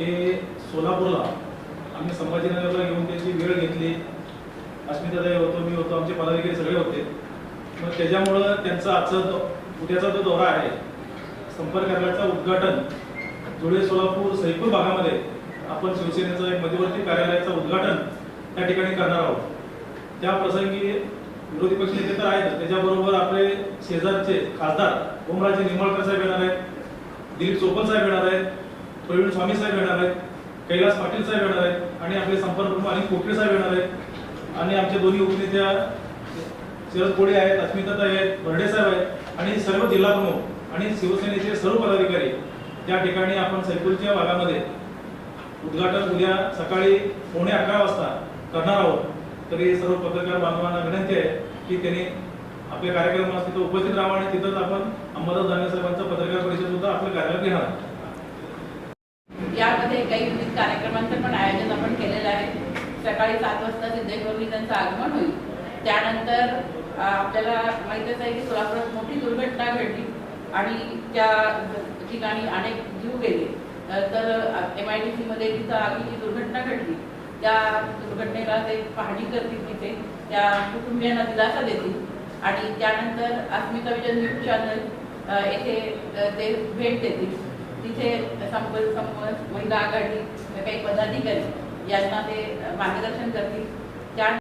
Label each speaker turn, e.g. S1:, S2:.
S1: हे सोलापूरला आम्ही संभाजीनगरला घेऊन त्याची वेळ घेतली. अस्मितादाई होतो मी होतो आमचे पदाधिकारी सगळे होते. मग त्याच्यामुळं त्यांचा आजचा उद्याचा जो दौरा आहे संपर्क कार्यालयाचं उद्घाटन धुळे सोलापूर सैपूर भागामध्ये आपण शिवसेनेचं एक मध्यवर्ती कार्यालयाचं उद्घाटन त्या ठिकाणी करणार आहोत. त्या प्रसंगी विरोधी पक्ष नेते तर आहेत. त्याच्याबरोबर आपले शेजारचे खासदार ओमराजे निंबाळकर साहेब येणार आहेत. दिलीप चोपल साहेब येणार आहेत. प्रवीण स्वामी साहेब येणार आहेत कैलास पाटील साहेब येणार आहेत आणि आपले संपर्क प्रमुख अनिल कोकरे साहेब येणार आहेत. आणि आमचे दोन्ही उपनेत्या शरद कोळी आहेत अस्मिताताई आहेत बर्डे साहेब आहेत आणि सर्व जिल्हा प्रमुख आणि शिवसेनेचे सर्व पदाधिकारी त्या ठिकाणी आपण सैकुलच्या भागामध्ये उद्घाटन उद्या सकाळी पावणे अकरा वाजता करणार आहोत. तरी सर्व पत्रकार बांधवांना विनंती आहे की त्यांनी आपल्या कार्यक्रमात तिथं उपस्थित राहावं आणि तिथंच आपण अंबादास दानवे साहेबांचा पत्रकार परिषद सुद्धा आपल्या कार्यालयात घेणार आहोत.
S2: काही विविध कार्यक्रमांचं पण आयोजन आपण केलेलं आहे. सकाळी सात वाजता सिद्धेश्वरनी त्यांचं आगमन होईल. त्यानंतर आपल्याला माहीतच आहे की सोलापुरात मोठी दुर्घटना घडली आणि त्या ठिकाणी अनेक जीव गेले. तर एम आय डी सीमध्ये तिथं आगीची दुर्घटना घडली. त्या दुर्घटनेला ते पाहणी करतील तिथे. त्या कुटुंबियांना दिलासा देतील. आणि त्यानंतर अस्मिता विजय न्यूज चॅनल येथे ते भेट देतील. तिथे संपर्क संपर्क महिला आघाडी काही पदाधिकारी यांना ते मार्गदर्शन करतील.